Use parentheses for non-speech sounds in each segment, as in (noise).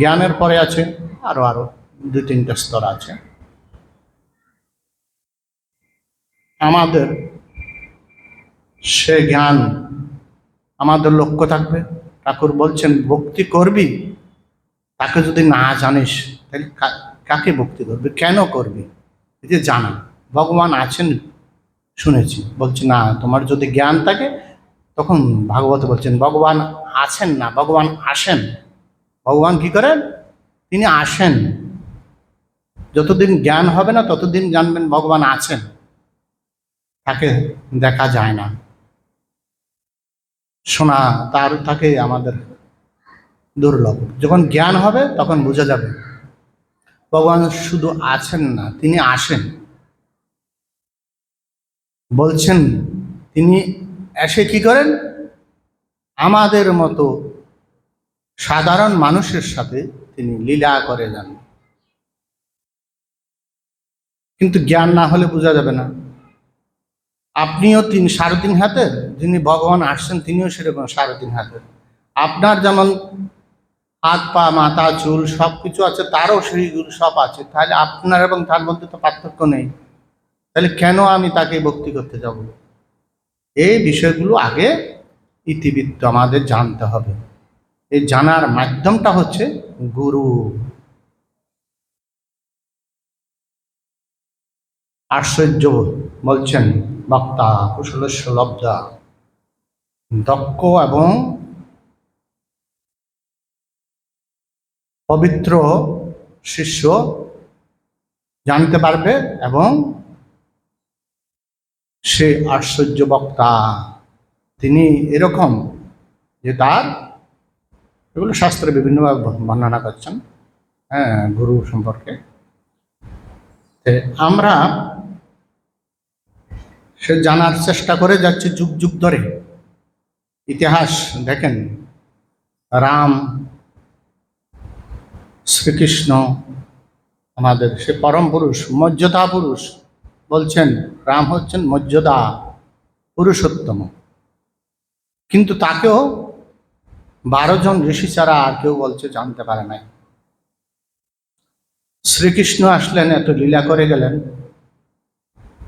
জ্ঞানের পরে আছে, আরও আরও দুই তিনটা স্তর আছে। আমাদের সে জ্ঞান, আমাদের লক্ষ্য থাকবে। ঠাকুর বলছেন, ভক্তি করবি? তাকে যদি না জানিস, তাহলে কাকে ভক্তি করবি? কেন করবি? যে জানা ভগবান আছেন, শুনেছি। বলছি, না, তোমার যদি জ্ঞান থাকে, তখন ভাগবত বলছেন, ভগবান আছেন না, ভগবান আসেন ভগবান কি করেন? তিনি আসেন। যতদিন জ্ঞান হবে না, ততদিন জানবেন ভগবান আছেন। তাকে দেখা যায় না। শোনা তার, তাকে আমাদের দুর্লভ। যখন জ্ঞান হবে, তখন বোঝা যাবে। ভগবান শুধু আছেন না, তিনি আসেন। বলছেন, তিনি এসে কি করেন? আমাদের মতো সাধারণ মানুষের সাথে তিনি লীলা করে যান। কিন্তু জ্ঞান না হলে বোঝা যাবে না। আপনিও তিন, সাড়ে তিন হাতের যিনি ভগবান আসছেন, তিনিও সেরকম সাড়ে তিন হাতের আপনার যেমন হাত, পা, মাথা, চুল সব কিছু আছে, তারও সেইগুলো সব আছে। তাহলে আপনার এবং তার মধ্যে তো পার্থক্য নেই। তাহলে কেন আমি তাকে ভক্তি করতে যাব? এই বিষয়গুলো আগে ইতিবৃত্ত আমাদের জানতে হবে। এই জানার মাধ্যমটা হচ্ছে গুরু। আশ্চর্য বলছেন বক্তা কুশলেশ্ব লব্ধা। দক্ষ এবং পবিত্র শিষ্য জানতে পারবে এবং সে আশ্চর্য বক্তা। তিনি এরকম যে তার এগুলো শাস্ত্রে বিভিন্নভাবে বর্ণনা করছেন হ্যাঁ গুরু সম্পর্কে। আমরা সে জানার চেষ্টা করে যাচ্ছে যুগ যুগ ধরে। ইতিহাস দেখেন, রাম, শ্রীকৃষ্ণ, আমাদের সে পরম পুরুষ, মর্যাদা পুরুষ বলছেন, রাম হচ্ছেন মর্যাদা পুরুষোত্তম। কিন্তু তাকেও বারো জন ঋষি ছাড়া আর কেউ বলছে জানতে পারে নাই। শ্রীকৃষ্ণ আসলেন, এত লীলা করে গেলেন।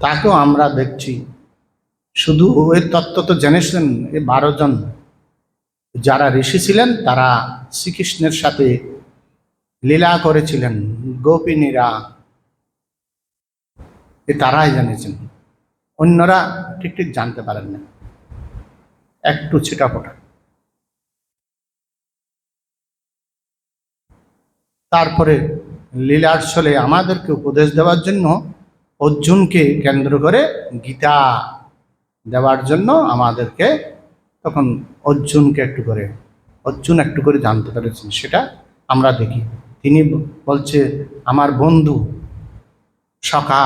তাকেও আমরা দেখছি। শুধু ওই তত্ত্ব তো জেনেছেন, এই বারো জন। যারা ঋষি ছিলেন, তারা শ্রীকৃষ্ণের সাথে লীলা করেছিলেন, গোপিনীরা। এ তারাই জেনেছেন। অন্যরা ঠিক ঠিক জানতে পারেন না একটু ছিটাফোটা। তারপরে লীলার ছলে আমাদেরকে উপদেশ দেওয়ার জন্য অর্জুনকে কেন্দ্র করে গীতা দেওয়ার জন্য আমাদেরকে তখন অর্জুনকে একটু করে, অর্জুন একটু করে জানতে পেরেছেন, সেটা আমরা দেখি। তিনি বলছে, আমার বন্ধু, সখা।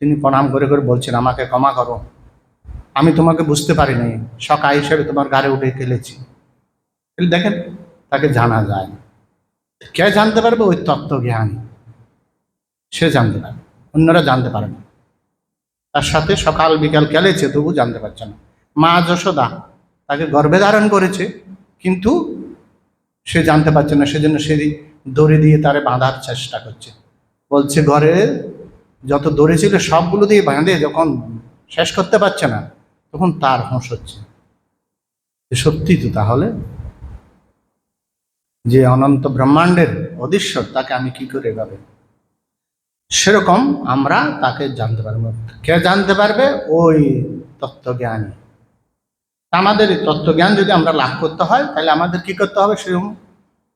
তিনি প্রণাম করে করে বলছেন, আমাকে ক্ষমা করো। আমি তোমাকে বুঝতে পারিনি। সখা হিসেবে তোমার গাড়ি উঠে খেলেছি দেখেন, তাকে জানা যায়। কে জানতে পারবে? ওই তত্ত্বজ্ঞানী। সে জানতে পারবে। অন্যরা জানতে পারে না। তার সাথে সকাল, বিকাল খেলেছে তবু জানতে পারছে না। মা যশোদা তাকে গর্ভে ধারণ করেছে, কিন্তু সে জানতে পারছে না। সেজন্য সে দড়ি দিয়ে তারে বাঁধার চেষ্টা করছে। বলছে, ঘরে যত দড়ি ছিল, সবগুলো দিয়ে বাঁধে, যখন শেষ করতে পারছে না, তখন তার হোঁশ হচ্ছে। সত্যি তো তাহলে? যে অনন্ত ব্রহ্মাণ্ডের অধীশ্বর তাকে আমি কি করে এভাবে সেরকম আমরা তাকে জানতে পারব। কে জানতে পারবে? ওই তত্ত্বজ্ঞানী। আমাদের তত্ত্বজ্ঞান যদি আমরা লাভ করতে হয়, তাহলে আমাদের কি করতে হবে সেরকম?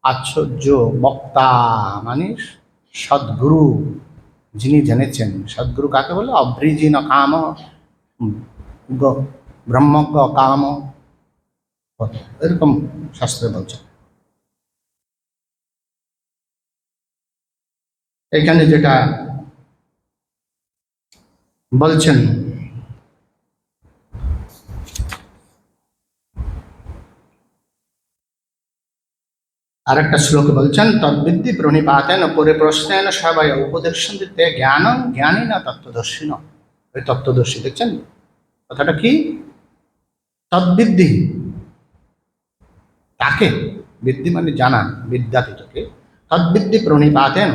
আশ্চর্য বক্তা মানে সদ্গুরু, যিনি জেনেছেন। সদ্গুরু কাকে বলে? অভ্রিজিন কাম, ব্রহ্মজ্ঞ কাম। এরকম শাস্ত্রে বলছে। এখানে যেটা বলছেন, আরেকটা শ্লোকে বলছেন তদ্বিদ্যি প্রণিপাতেন পরিপ্রশ্নেন সবাই উপদেশন দিতে জ্ঞান জ্ঞানী না তত্ত্বদর্শী না ওই তত্ত্বদর্শী দেখছেন? কথাটা কি? তদ্বিদ্যি তাকে বিদ্যি মানে জানা, বিদ্যাতীতকে। তদ্বিদ্যি প্রণিপাতেন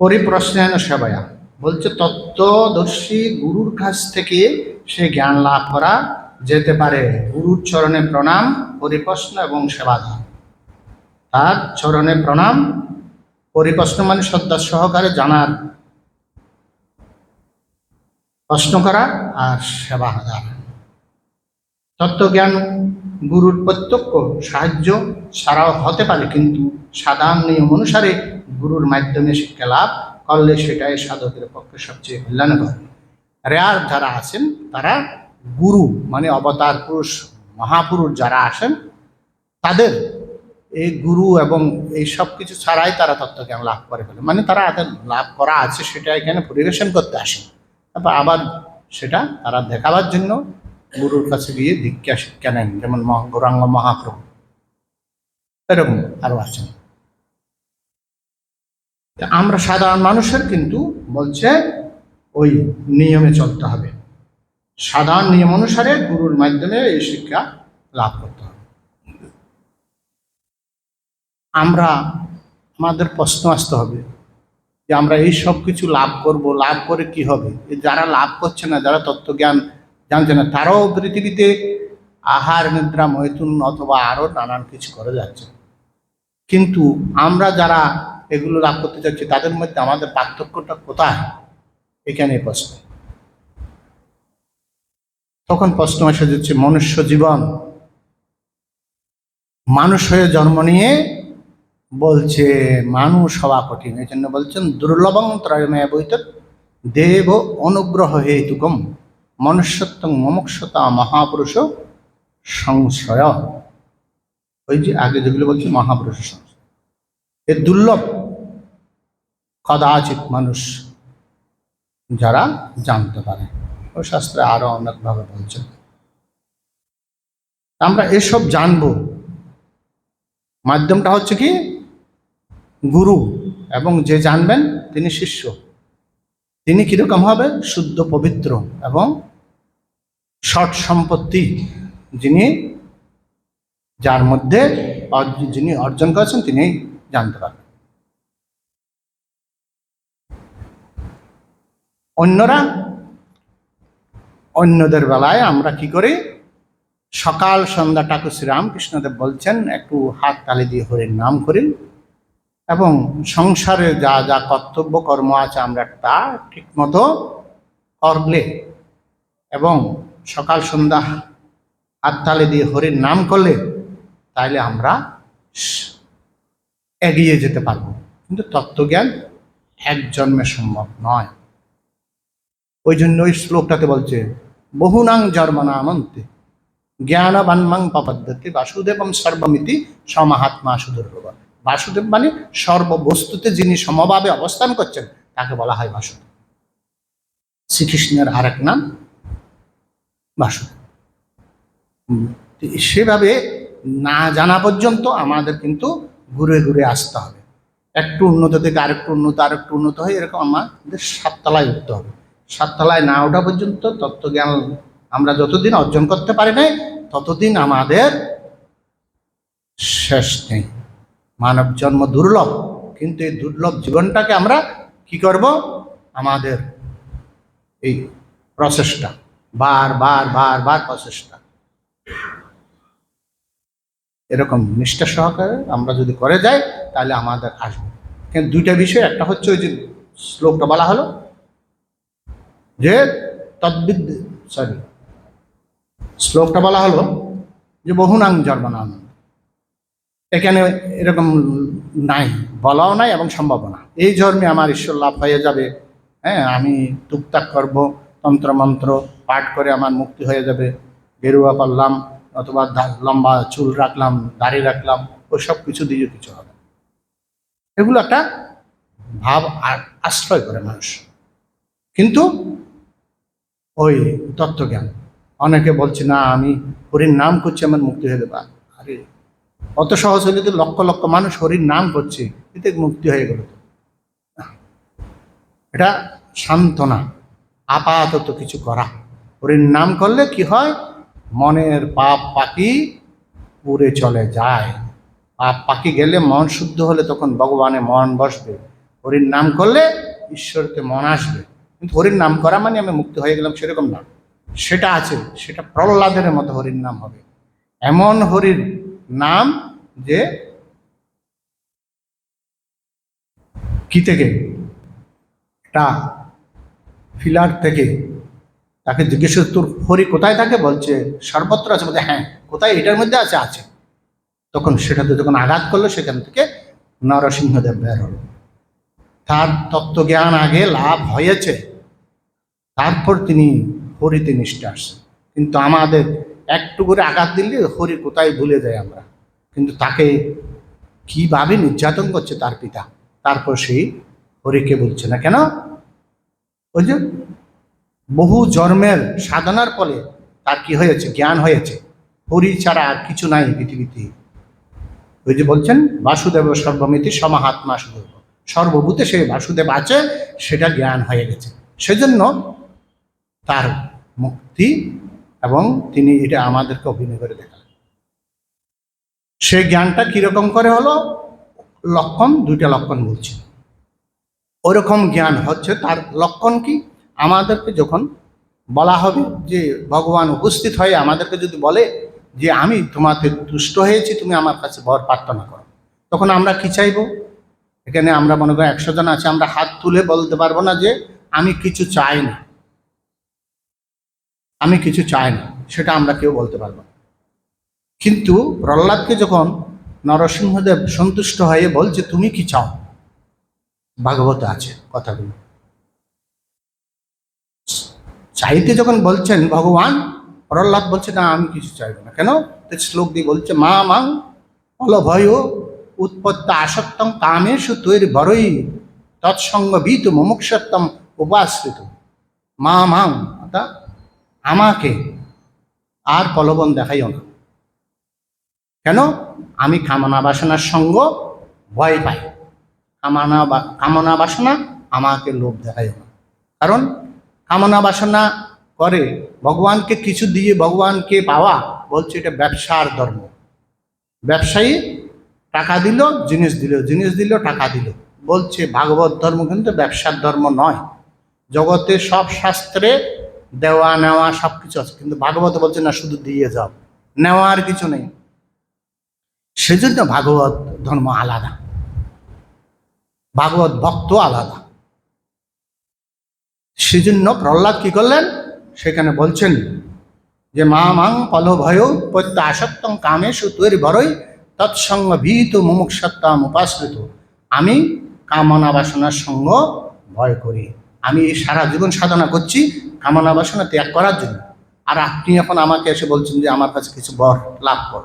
পরিপ্রশ্নের সেবায়া। বলছে, তত্ত্বদর্শী গুরুর কাছ থেকে সে জ্ঞান লাভ করা যেতে পারে। গুরুর চরণে প্রণাম, পরিপ্রশ্ন এবং সেবা দান। তার চরণে প্রণাম, পরিপ্রশ্ন মানে শ্রদ্ধা সহকারে জানার প্রশ্ন করা আর সেবা দান। তত্ত্বজ্ঞান, গুরুর প্রত্যক্ষ সাহায্য ছাড়াও হতে পারে, কিন্তু সাধারণ নিয়ম অনুসারে গুরুর মাধ্যমে শিক্ষা লাভ করলে সেটাই সাধকের পক্ষে সবচেয়ে কল্যাণকর। রেয়ার যারা আছেন, তারা গুরু মানে অবতার পুরুষ, মহাপুরুষ যারা আসেন তাদের এই গুরু এবং এই সব কিছু ছাড়াই তারা তত্ত্বজ্ঞান লাভ করে ফেলে। মানে তারা তাদের লাভ করা আছে সেটা এখানে পরিবেশন করতে আসেন। তারপর আবার সেটা তারা দেখাবার জন্য গুরুর কাছে গিয়ে দীক্ষা, শিক্ষা নেন। যেমন গৌরাঙ্গ মহাপ্রভু। এরকম আরও আছেন। আমরা সাধারণ মানুষের কিন্তু বলছে, ওই নিয়মে চলতে হবে। সাধারণ নিয়ম অনুসারে গুরুর মাধ্যমে এই শিক্ষা লাভ করতে হবে। আমরা, আমাদের প্রশ্ন আসতে হবে যে আমরা এই সব কিছু লাভ করব, লাভ করে কি হবে? যারা লাভ করছে না, যারা তত্ত্বজ্ঞান জানছে না, তারাও পৃথিবীতে আহার, নিদ্রা, মৈথুন অথবা আরও নানান কিছু করে যাচ্ছে। কিন্তু আমরা যারা এগুলো লাভ করতে চাচ্ছি, তাদের মধ্যে আমাদের পার্থক্যটা কোথায়? এখানে প্রশ্ন। তখন প্রশ্ন এসে যাচ্ছে মনুষ্য জীবন মানুষ হয়ে জন্ম নিয়ে বলছে, মানুষ হওয়া কঠিন। এই জন্য বলছেন, দুর্লভং ত্রয়মে বৈত দেব অনুগ্রহ হেতুকম। মনুষ্যত্ব মমক্ষতা মহাপুরুষ সংশয়। ওই যে আগে যেগুলো বলছে, মহাপুরুষ সংশয়। এ দুর্লভ কদাচিৎ মানুষ যারা জানতে পারে। ওই শাস্ত্রে আরও অনেকভাবে বলছেন আমরা এসব জানব। মাধ্যমটা হচ্ছে কি? গুরু এবং যে জানবেন তিনি শিষ্য। তিনি কীরকম হবে? শুদ্ধ পবিত্র এবং সৎ সম্পত্তি যিনি, যার মধ্যে যিনি অর্জন করেছেন তিনি জানতে পারবেন। অন্যরা, অন্যদের বেলায় আমরা কি করি? সকাল সন্ধ্যা ঠাকুর শ্রীরামকৃষ্ণদেব বলছেন, একটু হাত তালি দিয়ে হরির নাম করি এবং সংসারে যা যা কর্তব্য, কর্ম আছে আমরা তা ঠিকমতো করলে এবং সকাল সন্ধ্যা হাত তালি দিয়ে হরির নাম করলে তাইলে আমরা এগিয়ে যেতে পারব। কিন্তু তত্ত্বজ্ঞান এক জন্মে সম্ভব নয়। ওই জন্য ওই শ্লোকটাতে বলছে, বহুনাং জন্মনা জন্মনামন্তে জ্ঞানবান্মাং পপদ্ধতি বাসুদেবম সর্বমিতি সমাহাত্মা সুদুর্লভ বাসুদেব মানে সর্ববস্তুতে যিনি সমভাবে অবস্থান করছেন, তাকে বলা হয় বাসুদেব। শ্রীকৃষ্ণের আরেক নাম হুম, সেভাবে না জানা পর্যন্ত আমাদের কিন্তু ঘুরে ঘুরে আসতে হবে। একটু উন্নত থেকে আরেকটু উন্নত আরেকটু উন্নত হয়ে এরকম আমাদের সাততলায় উঠতে হবে। সাততলায় না ওঠা পর্যন্ত তত্ত্বজ্ঞান আমরা যতদিন অর্জন করতে পারি নাই ততদিন আমাদের শেষ নেই। মানব জন্ম দুর্লভ কিন্তু এই দুর্লভ জীবনটাকে আমরা কি করব? আমাদের এই প্রচেষ্টা। বার বার বার বার প্রচেষ্টা। এরকম নিষ্ঠা সহকারে আমরা যদি করে যাই, তাহলে আমাদের আসবে। কিন্তু দুইটা বিষয়, একটা হচ্ছে ওই যে শ্লোকটা বলা হলো যে তদ্বিদ সরি শ্লোকটা বলা হলো যে বহুনাং জন্মনাম এখানে এরকম নাই, বলাও নাই এবং সম্ভাবনা এই জন্মে আমার ঈশ্বর লাভ হয়ে যাবে। হ্যাঁ আমি টুকটাক করব, তন্ত্রমন্ত্র পাঠ করে আমার মুক্তি হয়ে যাবে। গেরুয়া পারলাম, অথবা লম্বা চুল রাখলাম, দাড়ি রাখলাম ওই সব কিছু দিয়ে কিছু হবে। এগুলো একটা ভাব আশ্রয় করে মানুষ। কিন্তু ওই তত্ত্বজ্ঞান, অনেকে বলছে, না, আমি হরির নাম করছি, আমার মুক্তি হয়ে যাবে। আরে, অত সহজ হলে তো লক্ষ লক্ষ মানুষ হরির নাম করছে, এতে মুক্তি হয়ে গেল। এটা সান্ত্বনা, আপাতত কিছু করা। হরির নাম করলে কি হয়? মনের পাপ পাকি উড়ে চলে যায়। পাপ পাখি গেলে মন শুদ্ধ হলে তখন ভগবানে মন বসবে। হরির নাম করলে ঈশ্বরকে মন আসবে। কিন্তু হরির নাম করা মানে আমি মুক্ত হয়ে গেলাম সেরকম না। সেটা আছে, সেটা প্রহ্লাদের মতো হরির নাম হবে। এমন হরির নাম যে কি থেকে? একটা ফিলার থেকে তাকে জিজ্ঞেস তোর হরি কোথায়? থাকে বলছে, সর্বত্র আছে। বলছে হ্যাঁ কোথায়? এটার মধ্যে আছে আছে। তখন সেটাতে যখন আঘাত করল, সেখান থেকে নরসিংহদেব বের হলো। তার তত্ত্বজ্ঞান আগে লাভ হয়েছে। তারপর তিনি হরিতে নিষ্ঠে আসছেন। কিন্তু আমাদের একটু করে আঘাত দিলে হরি কোথায় ভুলে যায় আমরা। কিন্তু তাকে কীভাবে নির্যাতন করছে তার পিতা? তারপর সেই হরিকে বলছে না কেন? ওই যে বহু জন্মের সাধনার ফলে তার কি হয়েছে? জ্ঞান হয়েছে। হরি ছাড়া আর কিছু নাই পৃথিবীতে। ওই যে বলছেন, বাসুদেব সর্বমিতি সমাহাত্মা সুদেব। সর্বভূতে সেই বাসুদেব আছে, সেটা জ্ঞান হয়ে গেছে। সেজন্য তার মুক্তি এবং তিনি এটা আমাদেরকে অভিনয় করে দেখান সেই জ্ঞানটা কীরকম করে হলো? লক্ষণ, দুইটা লক্ষণ বলছি। ওরকম জ্ঞান হচ্ছে, তার লক্ষণ কি? আমাদেরকে যখন বলা হবে যে ভগবান উপস্থিত হয়ে আমাদেরকে যদি বলে যে আমি তোমাকে তুষ্ট হয়েছি, তুমি আমার কাছে বর প্রার্থনা করো, তখন আমরা কি চাইব? এখানে আমরা মনে করি একশো জন আছে, আমরা হাত তুলে বলতে পারব না যে আমি কিছু চাই না। আমি কিছু চাই না, সেটা আমরা কেউ বলতে পারব না। কিন্তু প্রহ্লাদকে যখন নরসিংহদেব সন্তুষ্ট হয়ে বলছে, তুমি কি চাও? ভাগবত আছে কথাগুলো। চাইতে যখন বলছেন, ভগবান, প্রহ্লাদ বলছে, না, আমি কিছু চাইব না। কেন? শ্লোক দিয়ে বলছে মা মাং অলভয় উৎপত্ত আসক্তম কামেশু তৈরি বরই তৎসঙ্গ ভীত মুমুক্ষত্তম উপাশ্রিত। মা মাং অর্থাৎ আমাকে আর প্রলোভন দেখাইও না। কেন? আমি কামনা বাসনার সঙ্গ ভয় পাই। কামনা কামনা বাসনা আমাকে লোভ দেখাইও না। কারণ কামনা বাসনা করে, ভগবানকে কিছু দিয়ে ভগবানকে পাওয়া, বলছে এটা ব্যবসার ধর্ম। ব্যবসায়ী টাকা দিল, জিনিস দিল জিনিস দিল, টাকা দিল। বলছে, ভাগবত ধর্ম কিন্তু ব্যবসার ধর্ম নয়। জগতে সব শাস্ত্রে দেওয়া, নেওয়া সব কিছু আছে, কিন্তু ভাগবত বলছে, না, শুধু দিয়ে যাও। নেওয়ার কিছু নেই। সেজন্য ভাগবত ধর্ম আলাদা। ভাগবত ভক্ত আলাদা। সেজন্য প্রহ্লাদ কি করলেন? সেখানে বলছেন, যে মা মাং ফলভয় প্রত্যাসক্তং কামেশু তৈরি বড়ই তৎসঙ্গ ভীত মুমুক্ষত্তাম উপাশ্রিত। আমি কামনা বাসনার সঙ্গ ভয় করি। আমি সারা জীবন সাধনা করছি কামনা বাসনা ত্যাগ করার জন্য। আর আপনি এখন আমাকে এসে বলছেন যে আমার কাছে কিছু বর লাভ কর।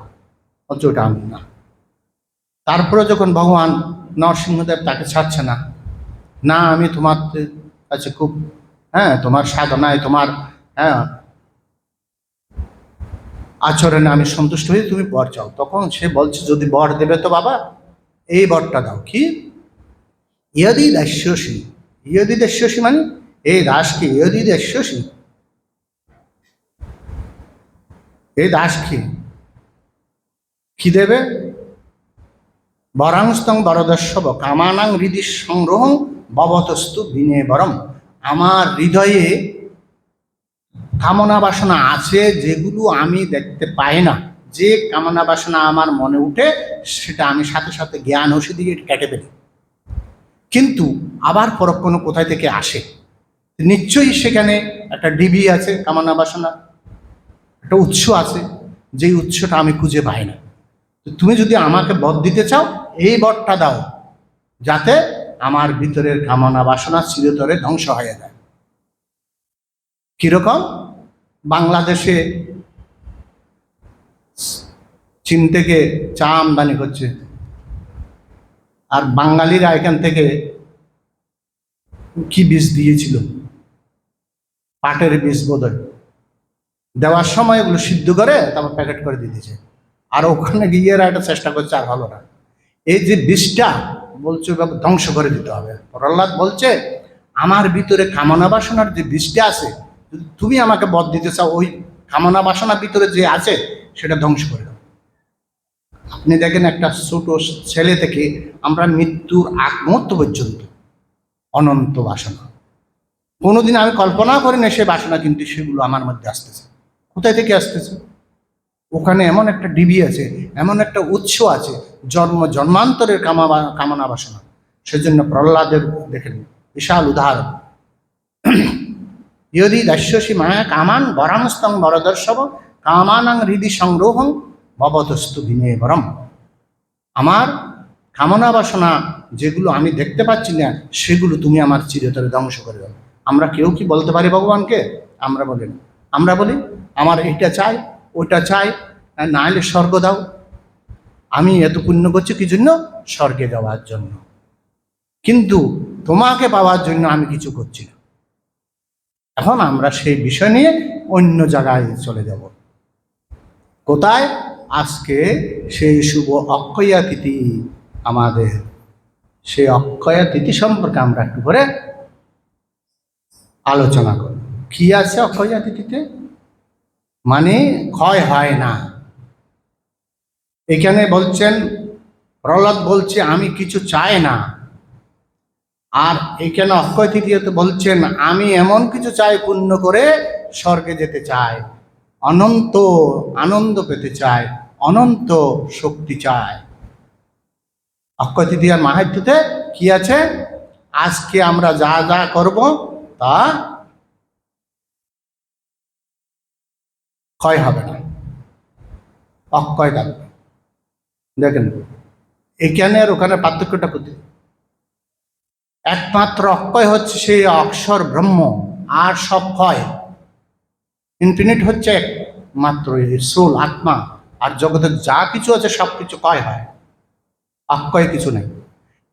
অথচ ওটা আমি না। তারপরে যখন ভগবান নরসিংহদেব তাকে ছাড়ছে না না, আমি তোমার কাছে খুব হ্যাঁ তোমার সাধনায় তোমার হ্যাঁ। আচরণে আমি সন্তুষ্ট হয়ে তুমি বর চাও। তখন সে বলছে, যদি বর দেবে তো বাবা, এই বরটা দাও। কি? ইয়দি দাস্যসী। ইয়দি দাস্যসী মানে এই দাস কি? ইয়দি দাস্যসী। এই দাস কি? কি দেবে? বরাংস্তং বরদস্যব, কামানাং হৃদি সংগ্রহ ববতস্তু বিনে বরম আমার হৃদয়ে কামনা বাসনা আছে, যেগুলো আমি দেখতে পাই না। যে কামনা বাসনা আমার মনে উঠে, সেটা আমি সাথে সাথে জ্ঞান ওষে দিয়ে কেটে ফেলি। কিন্তু আবার পরক্ষণ কোথায় থেকে আসে? নিশ্চয়ই সেখানে একটা ডিবি আছে, কামনা বাসনা। একটা উৎস আছে, যেই উৎসটা আমি খুঁজে পাই না। তুমি যদি আমাকে বধ দিতে চাও, এই বরটা দাও, যাতে আমার ভিতরের কামনা বাসনা চিরতরে ধ্বংস হয়ে যায়। কীরকম? বাংলাদেশে চীন থেকে চা আমদানি করছে। আর বাঙালিরা এখান থেকে কি বীজ দিয়েছিল? পাটের বীজ বোধহয়। দেওয়ার সময় এগুলো সিদ্ধ করে তারপর প্যাকেট করে দিয়েছে। আর ওখানে গিয়ে এরা এটা চেষ্টা করছে, আর হলো না। এই যে বীজটা বলছে ধ্বংস করে দিতে হবে। প্রহ্লাদ বলছে, আমার ভিতরে কামনা বাসনার যে বীজটা আছে তুমি আমাকে বধ দিতে চাও, ওই কামনা বাসনার ভিতরে যে আছে, সেটা ধ্বংস করে দাও। আপনি দেখেন একটা ছোট ছেলে থেকে আমরা মৃত্যুর আগ মুহূর্ত পর্যন্ত অনন্ত বাসনা। কোনোদিন আমি কল্পনা করি না সে বাসনা, কিন্তু সেগুলো আমার মধ্যে আসতেছে। কোথায় থেকে আসতেছে? ওখানে এমন একটা ডিবি আছে, এমন একটা উৎস আছে জন্ম, জন্মান্তরের কামা কামনা বাসনা। সেজন্য প্রহ্লাদের দেখেন, বিশাল উদাহরণ। (clears throat) ইয়দি দাস্যসী মায়া কামান বরামস্তং বরদর্শব, কামানাং হৃদি সংগ্রহং ভবতস্তু বিনয় বরম। আমার কামনা বাসনা যেগুলো আমি দেখতে পাচ্ছি না, সেগুলো তুমি আমার চিরতরে ধ্বংস করে দাও। আমরা কেউ কি বলতে পারি ভগবানকে? আমরা বলি আমরা বলি, আমার এটা চাই, ওটা চাই, না হলে স্বর্গ দাও। আমি এত পুণ্য করছি কি জন্য? স্বর্গে যাওয়ার জন্য। কিন্তু তোমাকে পাওয়ার জন্য আমি কিছু করছি না। এখন আমরা সেই বিষয় নিয়ে অন্য জায়গায় চলে যাব। কোথায়? আজকে সেই শুভ অক্ষয়া তিথি আমাদের। সেই অক্ষয়া তিথি সম্পর্কে আমরা একটু করে আলোচনা করব কি আছে অক্ষয়া তিথিতে? মানে ক্ষয় হয় না। এখানে বলছেন, প্রহ্লাদ বলছে, আমি কিছু চাই না। আর এখানে অক্ষয় তৃতীয়তে বলছেন, আমি এমন কিছু চাই পূর্ণ করে স্বর্গে যেতে চাই। অনন্ত আনন্দ পেতে চাই, অনন্ত শক্তি চাই। অক্ষয় তৃতীয়ার মাহাত্যতে কি আছে? আজকে আমরা যা যা করব তা ক্ষয় হবে না। অক্ষয় থাকবে দেখেন, এখানে আর ওখানে পার্থক্যটা কোথায়? একমাত্র অক্ষয় হচ্ছে সেই অক্ষর ব্রহ্ম, আর সব ক্ষয়। ইনফিনিট হচ্ছে একমাত্র সোল আত্মা, আর জগতের যা কিছু আছে সব কিছু ক্ষয় হয়। অক্ষয় কিছু নেই।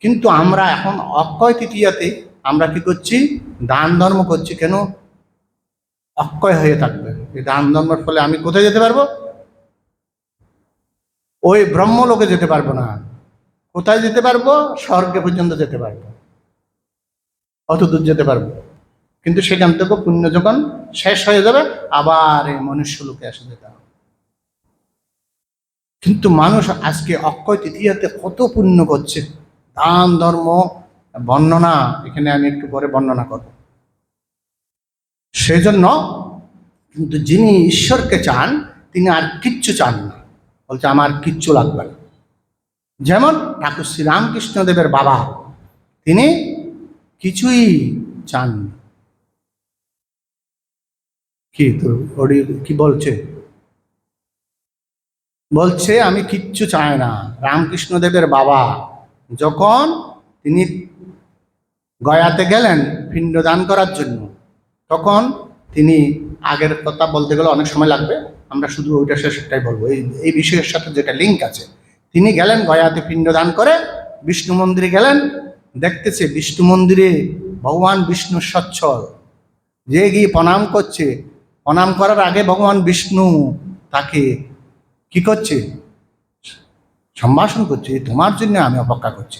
কিন্তু আমরা এখন অক্ষয় তৃতীয়াতে আমরা কি করছি? দান ধর্ম করছি। কেন? অক্ষয় হয়ে থাকবে। এই দান ধর্মের ফলে আমি কোথায় যেতে পারব? ওই ব্রহ্মলোকে যেতে পারব না। কোথায় যেতে পারব? স্বর্গে পর্যন্ত যেতে পারব। অত দূর যেতে পারব। কিন্তু সেখান থেকে পুণ্য যখন শেষ হয়ে যাবে, আবার এই মনুষ্য লোকে এসে যেতে হবে। কিন্তু মানুষ আজকে অক্ষয় তৃতীয়াতে কত পুণ্য করছে? দান, ধর্ম, বর্ণনা, এখানে আমি একটু পরে বর্ণনা করব। সেজন্য কিন্তু যিনি ঈশ্বরকে চান, তিনি আর কিচ্ছু চান না। বলছে, আমার কিচ্ছু লাগবে না। যেমন ঠাকুর শ্রীরামকৃষ্ণদেবের বাবা, তিনি কিছুই চান কি তো কি বলছে? বলছে, আমি কিচ্ছু চাই না। রামকৃষ্ণদেবের বাবা যখন তিনি গয়াতে গেলেন পিণ্ডদান করার জন্য, তখন তিনি আগের কথা বলতে গেলে অনেক সময় লাগবে। আমরা শুধু ওইটা শেষটাই বলব। এই এই বিষয়ের সাথে যেটা লিঙ্ক আছে, তিনি গেলেন, গয়াতে পিণ্ডদান করে, বিষ্ণু মন্দিরে গেলেন, দেখতেছে বিষ্ণু মন্দিরে ভগবান বিষ্ণু সচ্ছল। যে গিয়ে প্রণাম করছে, প্রণাম করার আগে ভগবান বিষ্ণু তাকে কি করছে? সম্ভাষণ করছে তোমার জন্য আমি অপেক্ষা করছি।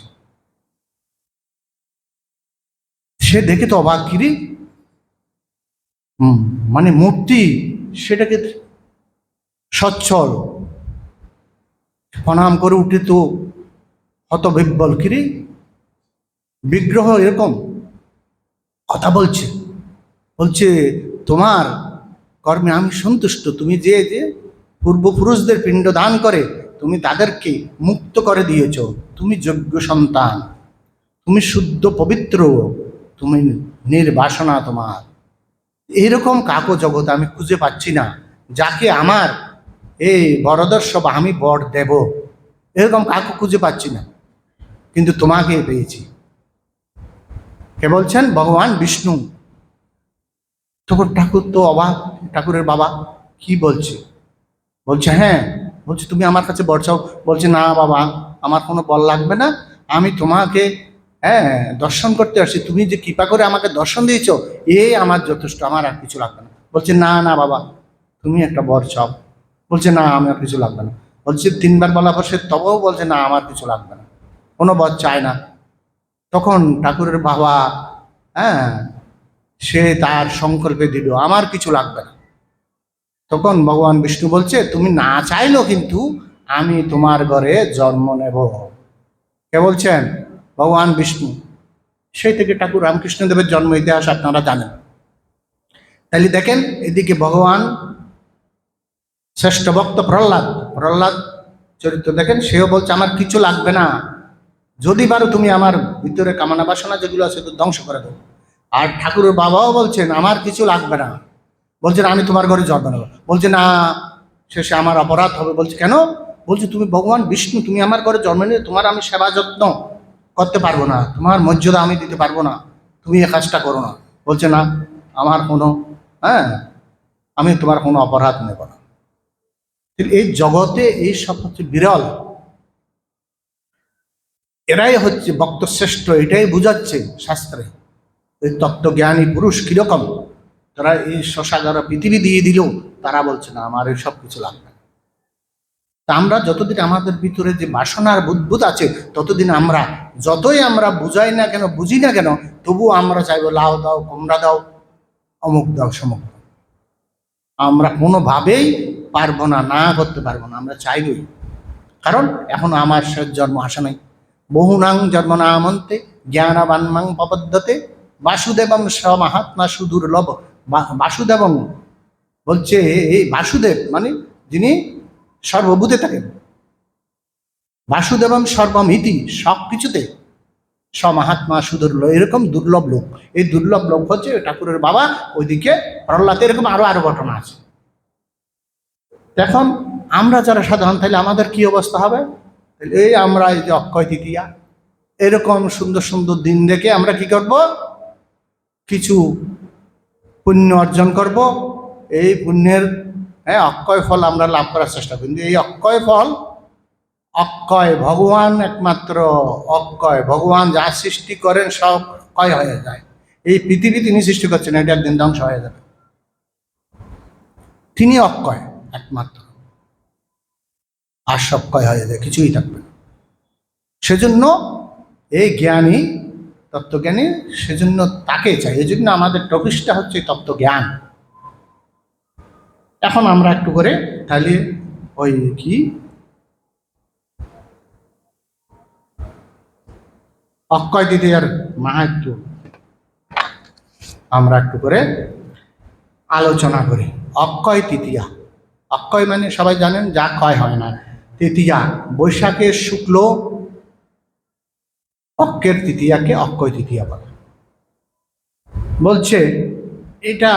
সে দেখে তো অবাক কিরি মানে মূর্তি সেটাকে সচ্ছল। প্রণাম করে উঠে তো হত বিব্বল কিরি। বিগ্রহ এরকম কথা বলছে। বলছে, তোমার কর্মে আমি সন্তুষ্ট। তুমি যে যে পূর্বপুরুষদের পিণ্ড দান করে, তুমি তাদেরকে মুক্ত করে দিয়েছ। তুমি যোগ্য সন্তান। তুমি শুদ্ধ পবিত্র। তুমি নির্বাসনা তোমার। এইরকম কাকো জগৎ আমি খুঁজে পাচ্ছি না। যাকে আমার এই বরদর্শ বা আমি বর দেব। এরকম কাকু খুঁজে পাচ্ছি না। কিন্তু তোমাকে পেয়েছি। কে বলছেন? ভগবান বিষ্ণু। তখন ঠাকুর তো অবাক, ঠাকুরের বাবা কি বলছে? বলছে হ্যাঁ। বলছে, তুমি আমার কাছে বর চাও। বলছে, না বাবা, আমার কোনো বল লাগবে না। আমি তোমাকে হ্যাঁ দর্শন করতে আসছি। তুমি যে কৃপা করে আমাকে দর্শন দিয়েছ এই আমার যথেষ্ট। আমার আর কিছু লাগবে না। বলছে, না না বাবা, তুমি একটা বর চাও। বলছে, না আমার কিছু লাগবে না। বলছে, তিনবার বলা পর সে তবেও বলছে, না, আমার কিছু লাগবে না। কোনো বর চায় না। তখন ঠাকুরের বাবা হ্যাঁ সে তার সংকল্পে দিল, আমার কিছু লাগবে না। তখন ভগবান বিষ্ণু বলছে, তুমি না চাইলেও কিন্তু আমি তোমার ঘরে জন্ম নেব। কে বলছেন? ভগবান বিষ্ণু। সেই থেকে ঠাকুর রামকৃষ্ণদেবের জন্ম ইতিহাস আপনারা জানেন। তাহলে দেখেন, এদিকে ভগবান শ্রেষ্ঠ ভক্ত প্রহ্লাদ। প্রহ্লাদ চরিত্র দেখেন, সেও বলছে, আমার কিছু লাগবে না। যদি পারো তুমি আমার ভিতরে কামনা বাসনা যেগুলো আছে ধ্বংস করে দেবো আর ঠাকুরের বাবাও বলছেন, আমার কিছু লাগবে না। বলছেন, আমি তোমার ঘরে জন্ম নেব বলছে, না, শেষে আমার অপরাধ হবে। বলছে, কেন? বলছে, তুমি ভগবান বিষ্ণু, তুমি আমার ঘরে জন্ম নিয়ে তোমার আমি সেবা যত্ন করতে পারব না। তোমার মর্যাদা আমি দিতে পারব না। তুমি এ কাজটা করো না। বলছে, না, আমার কোনো হ্যাঁ আমি তোমার কোনো অপরাধ নেব না। এই জগতে এই সব হচ্ছে বিরল। এরাই হচ্ছে বক্তশ্রেষ্ঠ এটাই বুঝাচ্ছে শাস্ত্রে। এই তত্ত্বজ্ঞানী পুরুষ কীরকম? তারা এই শশাগারা পৃথিবী দিয়ে দিলেও তারা বলছে, না, আমার এই সব কিছু লাগবে তা আমরা যতদিন আমাদের ভিতরে যে বাসনার বুদ্বুদ আছে, ততদিন আমরা যতই আমরা বুঝাই না কেন, বুঝি না কেন তবু আমরা চাইব লাউ দাও, কুমড়া দাও, অমুক দাও, সমুক আমরা কোনোভাবেই পারব না না করতে পারব না, আমরা চাইবই। কারণ এখন আমার শেষ জন্ম আসা নাই। বহুনাং জন্ম নামন্তে জ্ঞানবান্মাং পপদ্ধতে বাসুদেবং স মহাত্মা সুদুর্লভ। বা- বাসুদেবং বলছে, এই বাসুদেব মানে যিনি সর্বভূতে থাকেন। বাসুদেবং সর্বমিতি সব কিছুতে সমহাত্মা সুদুর্লভ, এরকম দুর্লভ লোক। এই দুর্লভ লোক হচ্ছে ঠাকুরের বাবা, ওইদিকে প্রহ্লাদ এরকম আরও আরও ঘটনা আছে। এখন আমরা যারা সাধারণ, তাহলে আমাদের কি অবস্থা হবে? এই আমরা এই যে অক্ষয় তৃতীয়া, এরকম সুন্দর সুন্দর দিন দেখে আমরা কি করব? কিছু পুণ্য অর্জন করব। এই পুণ্যের হ্যাঁ অক্ষয় ফল আমরা লাভ করার চেষ্টা করি। এই অক্ষয় ফল, অক্ষয় ভগবান একমাত্র অক্ষয় ভগবান যা সৃষ্টি করেন, সব ক্ষয় হয়ে যায়। এই পৃথিবী তিনি সৃষ্টি করছেন, এটা একদিন ধ্বংস হয়ে যাবে। তিনি অক্ষয়। একমাত্র। আর সব ক্ষয় হয়ে যায় কিছুই থাকবে না। সেজন্য এই জ্ঞানী, তত্ত্বজ্ঞানী, সেজন্য তাকে চাই। এই জন্য আমাদের টপিসটা হচ্ছে তত্ত্বজ্ঞান। এখন আমরা একটু করে তাহলে ওই কি? অক্ষয় দ্বিতীয়ার মাহাত্ম আমরা একটু করে আলোচনা করি। অক্ষয় তৃতীয়া অক্ষয় মানে সবাই জানেন, যা ক্ষয় হয় না। তৃতীয়া বৈশাখের শুক্ল অক্ষের তৃতীয়াকে অক্ষয় তৃতীয়া বলে। বলছে, এটা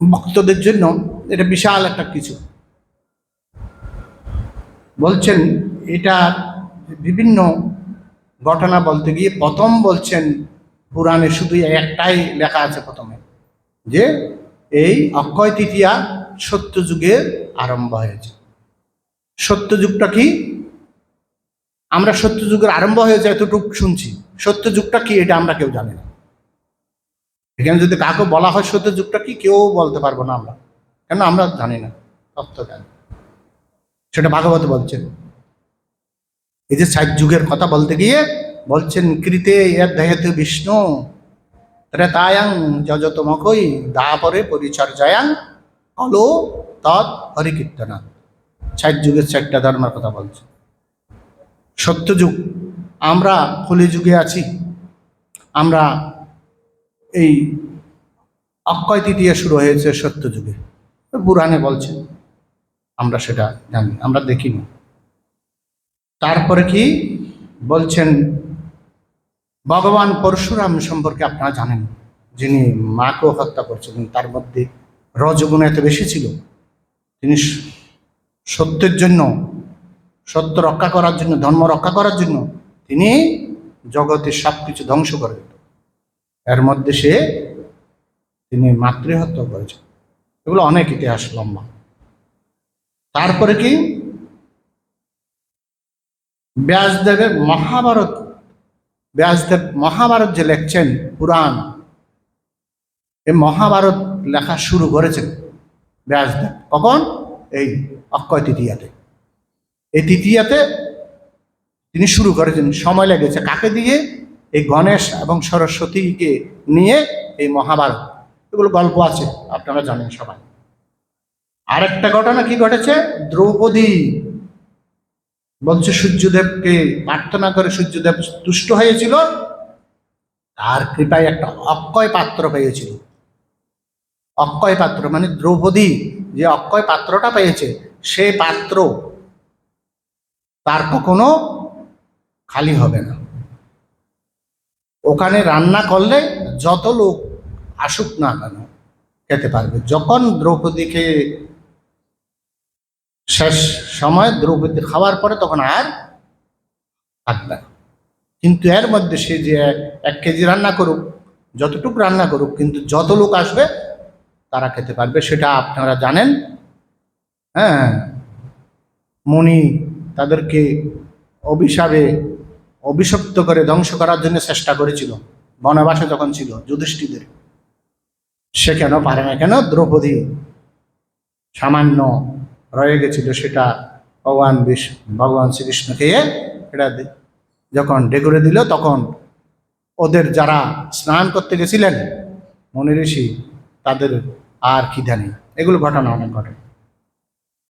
ভক্তদের জন্য এটা বিশাল একটা কিছু। বলছেন, এটা বিভিন্ন ঘটনা বলতে গিয়ে প্রথম বলছেন, পুরাণে শুধু একটাই লেখা আছে প্রথমে, যে এই অক্ষয় তৃতীয়া সত্যযুগের আরম্ভ হয়েছে। সত্যযুগটা কি? আমরা সত্যযুগের আরম্ভ হয়েছে এতটুকু শুনছি। সত্যযুগটা কি এটা আমরা কেউ জানি না। এখানে যদি কাকে বলা হয় সত্যযুগটা কি, কেউ বলতে পারব না আমরা। কেন আমরা জানি না, তত্ত্ব জানি। সেটা ভাগবত বলছেন। এই যে ষাট যুগের কথা বলতে গিয়ে বলছেন, কৃতে অধ্যায়তে বিষ্ণু। ত্রেতায়াং যজতমকই দাপরে পরিচর্যায়াং অলো তৎ হরিকীর্তনা ষাট যুগের চারটা ধর্মের কথা বলছে। সত্যযুগ, আমরা কলি যুগে আছি। আমরা এই অক্ষয় তৃতীয়া শুরু হয়েছে সত্যযুগে। পুরাণে বলছে, আমরা সেটা জানি, আমরা দেখিনি। তারপরে কি বলছেন ভগবান পরশুরাম সম্পর্কে আপনারা জানেন, যিনি মাকেও হত্যা করছিলেন তার মধ্যে রজগুণ এত বেশি ছিল, তিনি সত্যের জন্য, সত্য রক্ষা করার জন্য, ধর্ম রক্ষা করার জন্য, তিনি জগতের সব কিছু ধ্বংস করে দিত। এর মধ্যে সে তিনি মাতৃহত্যা করেছেন। এগুলো অনেক ইতিহাস লম্বা। তারপরে কি? ব্যাসদেবের মহাভারত ব্যাসদেব মহাভারত যে লেখছেন পুরাণ, এই মহাভারত লেখা শুরু করেছেন ব্যাসদেব। কখন? এই অক্ষয় তৃতীয়াতে। এই তৃতীয়াতে তিনি শুরু করেছেন, সময় লেগেছে কাকে দিয়ে? এই গণেশ এবং সরস্বতীকে নিয়ে এই মহাভারত। এগুলো গল্প আছে, আপনারা জানেন সবাই। আরেকটা ঘটনা কি ঘটেছে? দ্রৌপদী বলছে সূর্যদেবকে প্রার্থনা করে সূর্যদেব তুষ্ট হয়েছিল, তার কৃপায় একটা অক্ষয় পাত্র পেয়েছিল। অক্ষয় পাত্র মানে দ্রৌপদী যে অক্ষয় পাত্রটা পেয়েছে, সে পাত্র তার কখনো খালি হবে না। ওখানে রান্না করলে যত লোক আসুক না কেন, খেতে পারবে। যখন দ্রৌপদীকে শেষ সময় দ্রৌপদী খাওয়ার পরে তখন আর থাকবে কিন্তু এর মধ্যে সে যে এক কেজি রান্না করুক, যতটুকু রান্না করুক, কিন্তু যত লোক আসবে, তারা খেতে পারবে, সেটা আপনারা জানেন। হ্যাঁ মুনি তাদেরকে অভিশাপে অভিশপ্ত করে ধ্বংস করার জন্য চেষ্টা করেছিল, বনবাসে যখন ছিল যুধিষ্ঠিদের সে কেন পারে না? কেন? দ্রৌপদী সামান্য রয়ে গেছিল সেটা ভগবান বিশ ভগবান শ্রীকৃষ্ণকে এটা যখন ডেকরে দিল, তখন ওদের যারা স্নান করতে গেছিলেন মনি ঋষি তাদের আর কি নেই এগুলো ঘটনা অনেক ঘটে।